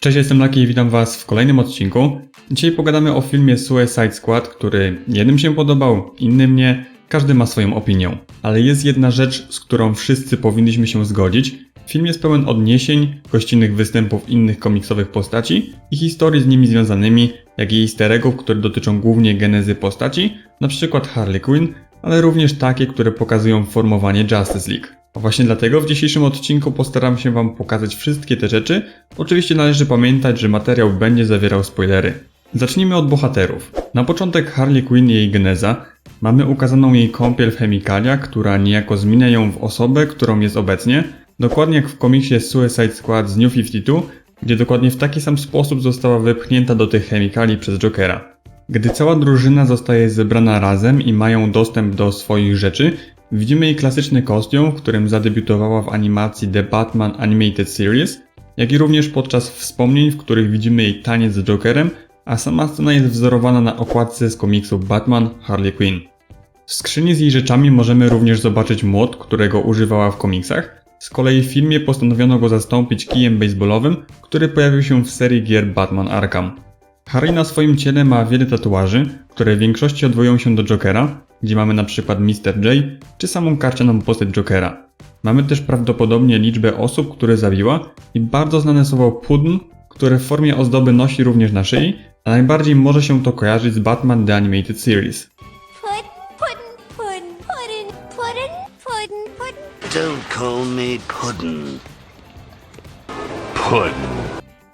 Cześć, jestem Laki i witam Was w kolejnym odcinku. Dzisiaj pogadamy o filmie Suicide Squad, który jednym się podobał, innym nie. Każdy ma swoją opinię. Ale jest jedna rzecz, z którą wszyscy powinniśmy się zgodzić. Film jest pełen odniesień, gościnnych występów innych komiksowych postaci i historii z nimi związanymi, jak i easter eggów, które dotyczą głównie genezy postaci, przykład Harley Quinn, ale również takie, które pokazują formowanie Justice League. A właśnie dlatego w dzisiejszym odcinku postaram się Wam pokazać wszystkie te rzeczy. Oczywiście należy pamiętać, że materiał będzie zawierał spoilery. Zacznijmy od bohaterów. Na początek Harley Quinn i jej geneza. Mamy ukazaną jej kąpiel w która niejako zmienia ją w osobę, którą jest obecnie. Dokładnie jak w komiksie Suicide Squad z New 52, gdzie dokładnie w taki sam sposób została wypchnięta do tych chemikali przez Jokera. Gdy cała drużyna zostaje zebrana razem i mają dostęp do swoich rzeczy, widzimy jej klasyczny kostium, w którym zadebiutowała w animacji The Batman Animated Series, jak i również podczas wspomnień, w których widzimy jej taniec z Jokerem, a sama scena jest wzorowana na okładce z komiksu Batman Harley Quinn. W skrzyni z jej rzeczami możemy również zobaczyć młot, którego używała w komiksach. Z kolei w filmie postanowiono go zastąpić kijem baseballowym, który pojawił się w serii gier Batman Arkham. Harry na swoim ciele ma wiele tatuaży, które w większości odwołują się do Jokera, gdzie mamy na przykład Mr. J, czy samą karcianą postać Jokera. Mamy też prawdopodobnie liczbę osób, które zabiła i bardzo znane słowo Puddin, które w formie ozdoby nosi również na szyi, a najbardziej może się to kojarzyć z Batman The Animated Series. Don't call me Puddin'. Puddin'.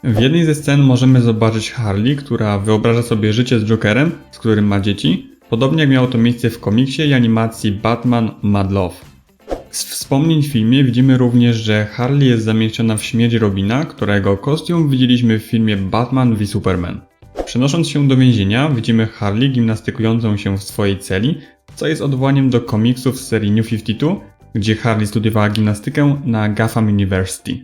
W jednej ze scen możemy zobaczyć Harley, która wyobraża sobie życie z Jokerem, z którym ma dzieci, podobnie jak miało to miejsce w komiksie i animacji Batman Mad Love. Z wspomnień w filmie widzimy również, że Harley jest zamieszczona w śmierć Robina, którego kostium widzieliśmy w filmie Batman v Superman. Przenosząc się do więzienia, widzimy Harley gimnastykującą się w swojej celi, co jest odwołaniem do komiksów z serii New 52, gdzie Harley studiowała gimnastykę na Gotham University.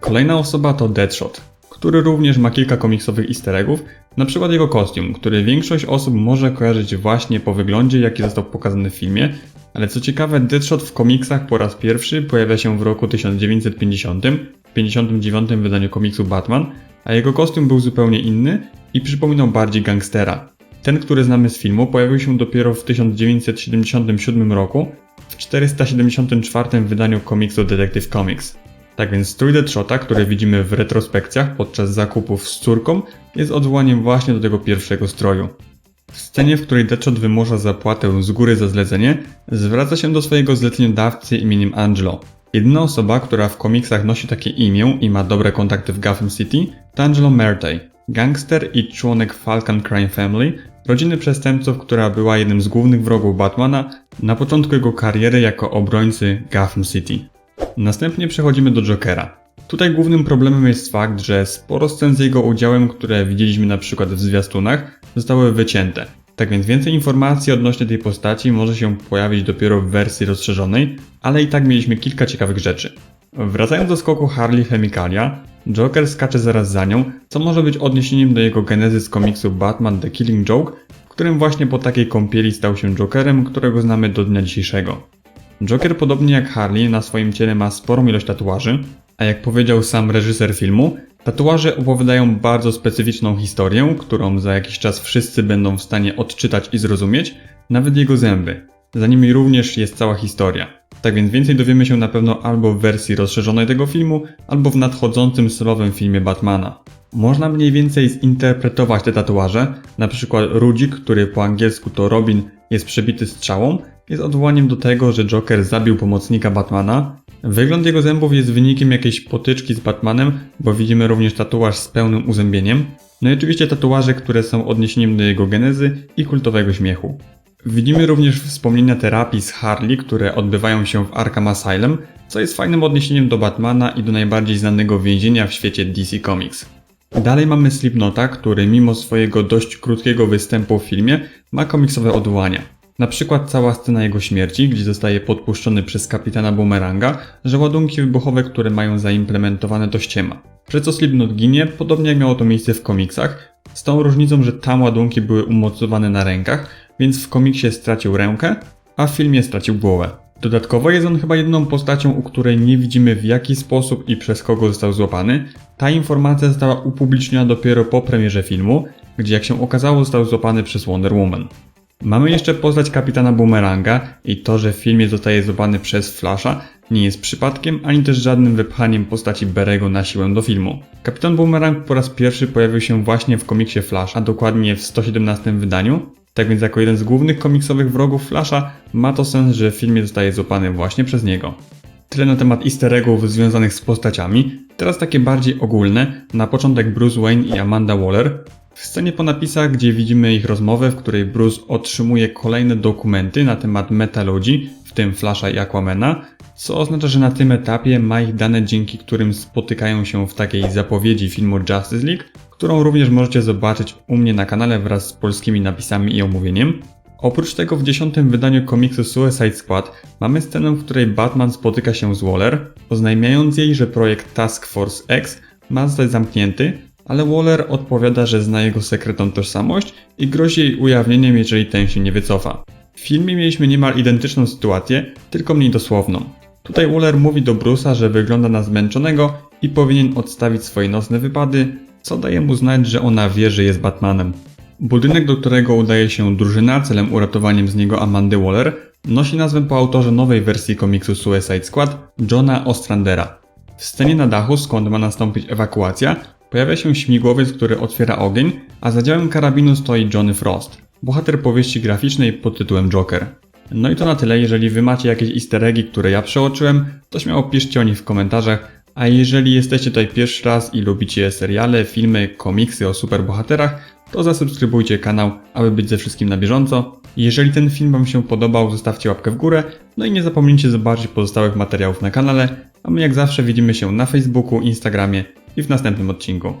Kolejna osoba to Deadshot, który również ma kilka komiksowych easter eggów, na przykład jego kostium, który większość osób może kojarzyć właśnie po wyglądzie, jaki został pokazany w filmie, ale co ciekawe, Deadshot w komiksach po raz pierwszy pojawia się w roku 1950, w 59 wydaniu komiksu Batman, a jego kostium był zupełnie inny i przypominał bardziej gangstera. Ten, który znamy z filmu, pojawił się dopiero w 1977 roku, w 474 wydaniu komiksu Detective Comics. Tak więc strój Deadshota, który widzimy w retrospekcjach podczas zakupów z córką, jest odwołaniem właśnie do tego pierwszego stroju. W scenie, w której Deadshot wymusza zapłatę z góry za zlecenie, zwraca się do swojego zleceniodawcy imieniem Angelo. Jedyna osoba, która w komiksach nosi takie imię i ma dobre kontakty w Gotham City, to Angelo Merte, gangster i członek Falcon Crime Family, rodziny przestępców, która była jednym z głównych wrogów Batmana na początku jego kariery jako obrońcy Gotham City. Następnie przechodzimy do Jokera. Tutaj głównym problemem jest fakt, że sporo scen z jego udziałem, które widzieliśmy na przykład w zwiastunach, zostały wycięte. Tak więc więcej informacji odnośnie tej postaci może się pojawić dopiero w wersji rozszerzonej, ale i tak mieliśmy kilka ciekawych rzeczy. Wracając do skoku Harley Chemikalia, Joker skacze zaraz za nią, co może być odniesieniem do jego genezy z komiksu Batman The Killing Joke, w którym właśnie po takiej kąpieli stał się Jokerem, którego znamy do dnia dzisiejszego. Joker podobnie jak Harley na swoim ciele ma sporą ilość tatuaży, a jak powiedział sam reżyser filmu, tatuaże opowiadają bardzo specyficzną historię, którą za jakiś czas wszyscy będą w stanie odczytać i zrozumieć, nawet jego zęby. Za nimi również jest cała historia. Tak więc więcej dowiemy się na pewno albo w wersji rozszerzonej tego filmu, albo w nadchodzącym solowym filmie Batmana. Można mniej więcej zinterpretować te tatuaże, na przykład Rudzik, który po angielsku to Robin, jest przebity strzałą, jest odwołaniem do tego, że Joker zabił pomocnika Batmana. Wygląd jego zębów jest wynikiem jakiejś potyczki z Batmanem, bo widzimy również tatuaż z pełnym uzębieniem. No i oczywiście tatuaże, które są odniesieniem do jego genezy i kultowego śmiechu. Widzimy również wspomnienia terapii z Harley, które odbywają się w Arkham Asylum, co jest fajnym odniesieniem do Batmana i do najbardziej znanego więzienia w świecie DC Comics. Dalej mamy Slipknota, który mimo swojego dość krótkiego występu w filmie ma komiksowe odwołania. Na przykład cała scena jego śmierci, gdzie zostaje podpuszczony przez kapitana Boomeranga, że ładunki wybuchowe, które mają zaimplementowane to ściema. Przez co Slipknot ginie, podobnie jak miało to miejsce w komiksach, z tą różnicą, że tam ładunki były umocowane na rękach, więc w komiksie stracił rękę, a w filmie stracił głowę. Dodatkowo jest on chyba jedyną postacią, u której nie widzimy w jaki sposób i przez kogo został złapany, Ta informacja została upubliczniona dopiero po premierze filmu, gdzie jak się okazało został złapany przez Wonder Woman. Mamy jeszcze postać kapitana Boomeranga i to, że w filmie zostaje złapany przez Flasha nie jest przypadkiem ani też żadnym wypchaniem postaci Berego na siłę do filmu. Kapitan Boomerang po raz pierwszy pojawił się właśnie w komiksie Flash, a dokładnie w 117 wydaniu. Tak więc jako jeden z głównych komiksowych wrogów Flasha ma to sens, że w filmie zostaje złapany właśnie przez niego. Tyle na temat easter eggów związanych z postaciami. Teraz takie bardziej ogólne. Na początek Bruce Wayne i Amanda Waller. W scenie po napisach, gdzie widzimy ich rozmowę, w której Bruce otrzymuje kolejne dokumenty na temat metaludzi, w tym Flasha i Aquamana, co oznacza, że na tym etapie ma ich dane, dzięki którym spotykają się w takiej zapowiedzi filmu Justice League, którą również możecie zobaczyć u mnie na kanale wraz z polskimi napisami i omówieniem. Oprócz tego w dziesiątym wydaniu komiksu Suicide Squad mamy scenę, w której Batman spotyka się z Waller, oznajmiając jej, że projekt Task Force X ma zostać zamknięty, ale Waller odpowiada, że zna jego sekretną tożsamość i grozi jej ujawnieniem, jeżeli ten się nie wycofa. W filmie mieliśmy niemal identyczną sytuację, tylko mniej dosłowną. Tutaj Waller mówi do Bruce'a, że wygląda na zmęczonego i powinien odstawić swoje nocne wypady, co daje mu znać, że ona wie, że jest Batmanem. Budynek, do którego udaje się drużyna celem uratowaniem z niego Amandy Waller, nosi nazwę po autorze nowej wersji komiksu Suicide Squad, Johna Ostrandera. W scenie na dachu, skąd ma nastąpić ewakuacja, pojawia się śmigłowiec, który otwiera ogień, a za działem karabinu stoi Johnny Frost, bohater powieści graficznej pod tytułem Joker. No i to na tyle, jeżeli wy macie jakieś easter eggi, które ja przeoczyłem, to śmiało piszcie o nich w komentarzach, a jeżeli jesteście tutaj pierwszy raz i lubicie seriale, filmy, komiksy o superbohaterach, to zasubskrybujcie kanał, aby być ze wszystkim na bieżąco. Jeżeli ten film Wam się podobał, zostawcie łapkę w górę, no i nie zapomnijcie zobaczyć pozostałych materiałów na kanale, a my jak zawsze widzimy się na Facebooku, Instagramie i w następnym odcinku.